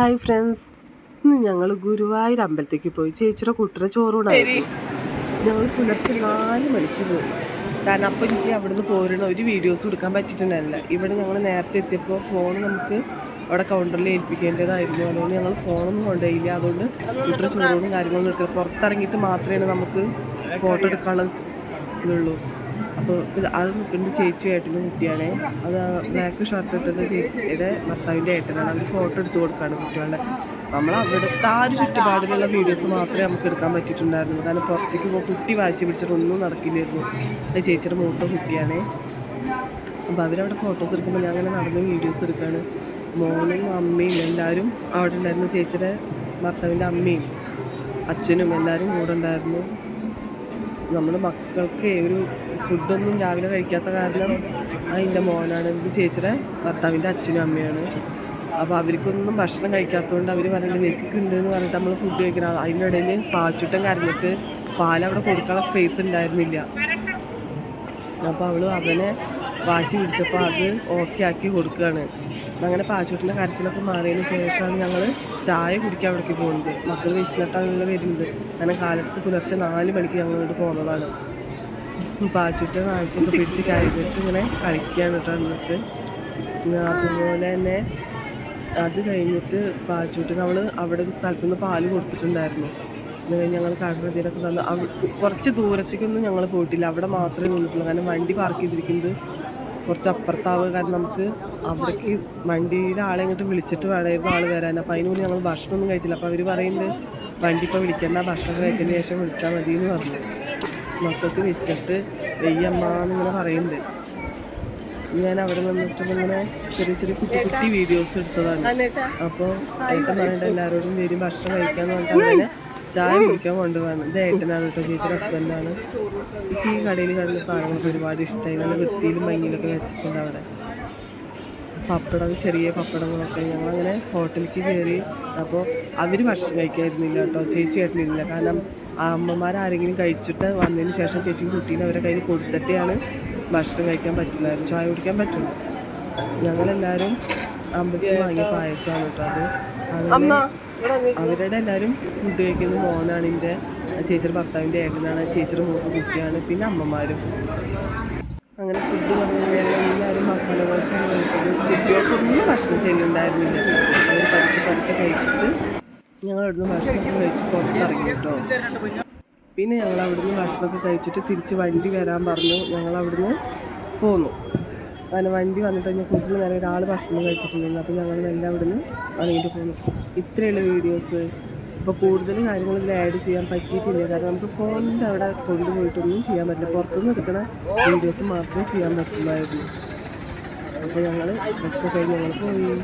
Hi friends ഇന്ന് ഞങ്ങൾ ഗുരുവായൂർ അമ്പലത്തേക്ക് പോയി. ചേച്ചിയുടെ കുട്ടിയുടെ ചോറൂണായിരുന്നു ഞങ്ങൾ പുലർച്ചെ നാല് മണിക്ക് പോയി. കാരണം അപ്പോൾ എനിക്ക് അവിടുന്ന് പോരുന്ന ഒരു വീഡിയോസ് എടുക്കാൻ പറ്റിയിട്ടുണ്ടായിരുന്നില്ല. ഇവിടെ ഞങ്ങൾ നേരത്തെ എത്തിയപ്പോൾ ഫോൺ നമുക്ക് അവിടെ കൗണ്ടറിൽ ഏൽപ്പിക്കേണ്ടതായിരുന്നു. അതുകൊണ്ട് ഞങ്ങൾ ഫോണൊന്നും കൊണ്ടുപോയില്ല. അതുകൊണ്ട് കുട്ടിയുടെ ചോറൂണും കാര്യങ്ങളൊന്നും എടുക്കുക പുറത്തിറങ്ങിയിട്ട് മാത്രമേ നമുക്ക് ഫോട്ടോ എടുക്കാനുള്ള ഇതുള്ളൂ. അപ്പോൾ ഇത് അത് നിൽക്കുന്നത് ചേച്ചി ഏട്ടനും കുട്ടിയാണ്. അത് ബ്ലാക്ക് ഷർട്ട് ഇട്ടത് ചേച്ചിയുടെ ഭർത്താവിന്റെ ഏട്ടനാണ്. അവർ ഫോട്ടോ എടുത്ത് കൊടുക്കുകയാണ് കുട്ടികളുടെ. നമ്മൾ അവിടുത്തെ ആ ഒരു ചുറ്റുപാടിലുള്ള വീഡിയോസ് മാത്രമേ നമുക്ക് എടുക്കാൻ പറ്റിയിട്ടുണ്ടായിരുന്നു കാരണം പുറത്തേക്ക് പോകുമ്പോൾ കുട്ടി വാശി പിടിച്ചിട്ട് ഒന്നും നടക്കില്ലായിരുന്നു. അത് ചേച്ചിയുടെ മൂത്ത കുട്ടിയാണ്. അപ്പോൾ അവരവിടെ ഫോട്ടോസ് എടുക്കുമ്പോൾ ഞാൻ അങ്ങനെ നടന്ന് വീഡിയോസ് എടുക്കുകയാണ്. മോനും അമ്മയും എല്ലാവരും അവിടെ ഉണ്ടായിരുന്നു. ചേച്ചിയുടെ ഭർത്താവിന്റെ അമ്മയും അച്ഛനും എല്ലാവരും കൂടെ ഉണ്ടായിരുന്നു. നമ്മുടെ മക്കൾക്ക് ഒരു ഫുഡൊന്നും രാവിലെ കഴിക്കാത്ത കാരണം അതിന്റെ മോനാണ് എന്റെ ചേച്ചിയുടെ ഭർത്താവിന്റെ അച്ഛനും അമ്മയാണ്. അപ്പോൾ അവർക്കൊന്നും ഭക്ഷണം കഴിക്കാത്തതുകൊണ്ട് അവർ പറയുന്നത് വിശക്കുണ്ട് എന്ന് പറഞ്ഞിട്ട് നമ്മൾ ഫുഡ് കഴിക്കണം. അതിനിടയിൽ പാച്ചുട്ടം കരഞ്ഞിട്ട് പാലവിടെ കൊടുക്കാനുള്ള സ്പേസ് ഉണ്ടായിരുന്നില്ല. അപ്പോൾ അവൾ അവനെ വാശി പിടിച്ചപ്പോൾ അത് ഓക്കെ ആക്കി കൊടുക്കുകയാണ്. അങ്ങനെ പാച്ചുട്ടിന്റെ കരച്ചിലൊക്കെ മാറിയതിന് ശേഷമാണ് ഞങ്ങൾ ചായ കുടിക്കാൻ അവിടേക്ക് പോകുന്നത്. മക്കൾ വിശന്നിട്ടാണല്ലോ വരുന്നത്. അങ്ങനെ കാലത്ത് പുലർച്ചെ നാല് മണിക്ക് ഇങ്ങോട്ട് പോകുന്നതാണ്. പാച്ചോട്ട് വാശിയൊക്കെ പിടിച്ച് കഴിഞ്ഞിട്ട് ഇങ്ങനെ കളിക്കുകയാണ് കേട്ടോ എന്നിട്ട് അതുപോലെ തന്നെ അത് കഴിഞ്ഞിട്ട് പാച്ചൂട്ടിന് നമ്മൾ അവിടെ ഒരു സ്ഥലത്ത് നിന്ന് പാൽ കൊടുത്തിട്ടുണ്ടായിരുന്നു. അത് കഴിഞ്ഞ് ഞങ്ങൾ കടന്നതിനൊക്കെ തന്നു കുറച്ച് ദൂരത്തേക്കൊന്നും ഞങ്ങൾ പോയിട്ടില്ല. അവിടെ മാത്രമേ നിന്നിട്ടുള്ളൂ. കാരണം വണ്ടി പാർക്ക് ചെയ്തിരിക്കുന്നത് കുറച്ച് അപ്പുറത്താവുക. കാരണം നമുക്ക് അവിടേക്ക് വണ്ടിയുടെ ആളെ ഇങ്ങോട്ട് വിളിച്ചിട്ട് വേണമായിരുന്നു ആൾ വരാൻ. അപ്പോൾ അതിന് മുന്നേ ഞങ്ങൾ ഭക്ഷണമൊന്നും കഴിച്ചില്ല. അപ്പോൾ അവർ പറയുന്നത് വണ്ടി ഇപ്പോൾ വിളിക്കേണ്ട. ഭക്ഷണം കഴിച്ചതിന് ശേഷം വിളിച്ചാൽ മതി എന്ന് പറഞ്ഞു മക്കൾക്ക് ബിസ്ക്കറ്റ് വെയ്യമ്മ എന്നിങ്ങനെ പറയുന്നുണ്ട്. ഞാൻ അവിടെ നിന്നിട്ട് ഇങ്ങനെ ചെറിയ ചെറിയ കുട്ടി കുട്ടി വീഡിയോസ് എടുത്തതാണ്. അപ്പോൾ ഏട്ടൻ പറയണ്ട എല്ലാവരോടും വരും ഭക്ഷണം കഴിക്കാന്ന് പറഞ്ഞിട്ട് അങ്ങനെ ചായ കുടിക്കാൻ കൊണ്ടുപോകാണ് ഇത് ഏട്ടനാണ് കേട്ടോ ചേച്ചിയുടെ ഹസ്ബൻഡാണ് എനിക്ക് ഈ കടയിൽ കാണുന്ന സാധനങ്ങൾക്ക് ഒരുപാട് ഇഷ്ടമായി നല്ല വൃത്തിയിലും മഞ്ഞിലൊക്കെ വെച്ചിട്ടുണ്ട് അവിടെ പപ്പടം ചെറിയ പപ്പടങ്ങളൊക്കെ. ഞങ്ങളങ്ങനെ ഹോട്ടലിലേക്ക് കയറി അപ്പോൾ അവർ ഭക്ഷണം കഴിക്കായിരുന്നില്ല കേട്ടോ ചേച്ചി ഏട്ടനില്ല കാരണം അമ്മമാരാരെങ്കിലും കഴിച്ചിട്ട് വന്നതിന് ശേഷം ചേച്ചി കുട്ടീനെ അവരെ കയ്യിൽ കൊടുത്തിട്ടാണ് ഭക്ഷണം കഴിക്കാൻ പറ്റുന്നത് ചായ കുടിക്കാൻ പറ്റുള്ളൂ ഞങ്ങളെല്ലാവരും അമ്പലത്തിൽ വാങ്ങിയ പായസമാണ് കേട്ടോ അത്. അവരുടെ എല്ലാവരും ഫുഡ് കഴിക്കുന്ന മോനാണ് എന്റെ ചേച്ചിയുടെ ഭർത്താവിന്റെ ഏട്ടനാണ് ചേച്ചിയുടെ മൂത്ത് കുട്ടിയാണ് പിന്നെ അമ്മമാരും. അങ്ങനെ ഫുഡ് പറഞ്ഞു കഴിഞ്ഞാൽ എല്ലാവരും മസാല ദോശ കഴിച്ചത്. കുട്ടികൾക്കൊന്നും ഭക്ഷണം ചെയ്യുന്നുണ്ടായിരുന്നില്ല. അവർ പതുക്കെ പതുക്കെ കഴിച്ചിട്ട് ഞങ്ങൾ അവിടുന്ന് ഭക്ഷണമൊക്കെ കഴിച്ച് പുറത്തിറങ്ങി കേട്ടോ പിന്നെ ഞങ്ങൾ അവിടുന്ന് ഭക്ഷണമൊക്കെ കഴിച്ചിട്ട് തിരിച്ച് വണ്ടി വരാൻ പറഞ്ഞു. ഞങ്ങൾ അവിടുന്ന് പോന്നു. അങ്ങനെ വണ്ടി വന്നിട്ട് കഴിഞ്ഞാൽ കൂടുതൽ നേരം ഒരാൾ ഭക്ഷണം കഴിച്ചിട്ടുണ്ടായിരുന്നു. അപ്പോൾ ഞങ്ങൾ എല്ലാം അവിടുന്ന് ഇറങ്ങിയിട്ട് പോന്നു. ഇത്രയുള്ള വീഡിയോസ്. ഇപ്പോൾ കൂടുതൽ കാര്യങ്ങൾ ആഡ് ചെയ്യാൻ പറ്റിയിട്ടില്ല. കാരണം നമുക്ക് ഫോണിന്റെ അവിടെ കൊണ്ടുപോയിട്ടൊന്നും ചെയ്യാൻ പറ്റില്ല. പുറത്തുനിന്ന് എടുക്കുന്ന വീഡിയോസ് മാത്രമേ ചെയ്യാൻ പറ്റുള്ളായിരുന്നു. അപ്പോൾ ഞങ്ങൾ ഒക്കെ കഴിഞ്ഞ് ഞങ്ങൾ പോയി.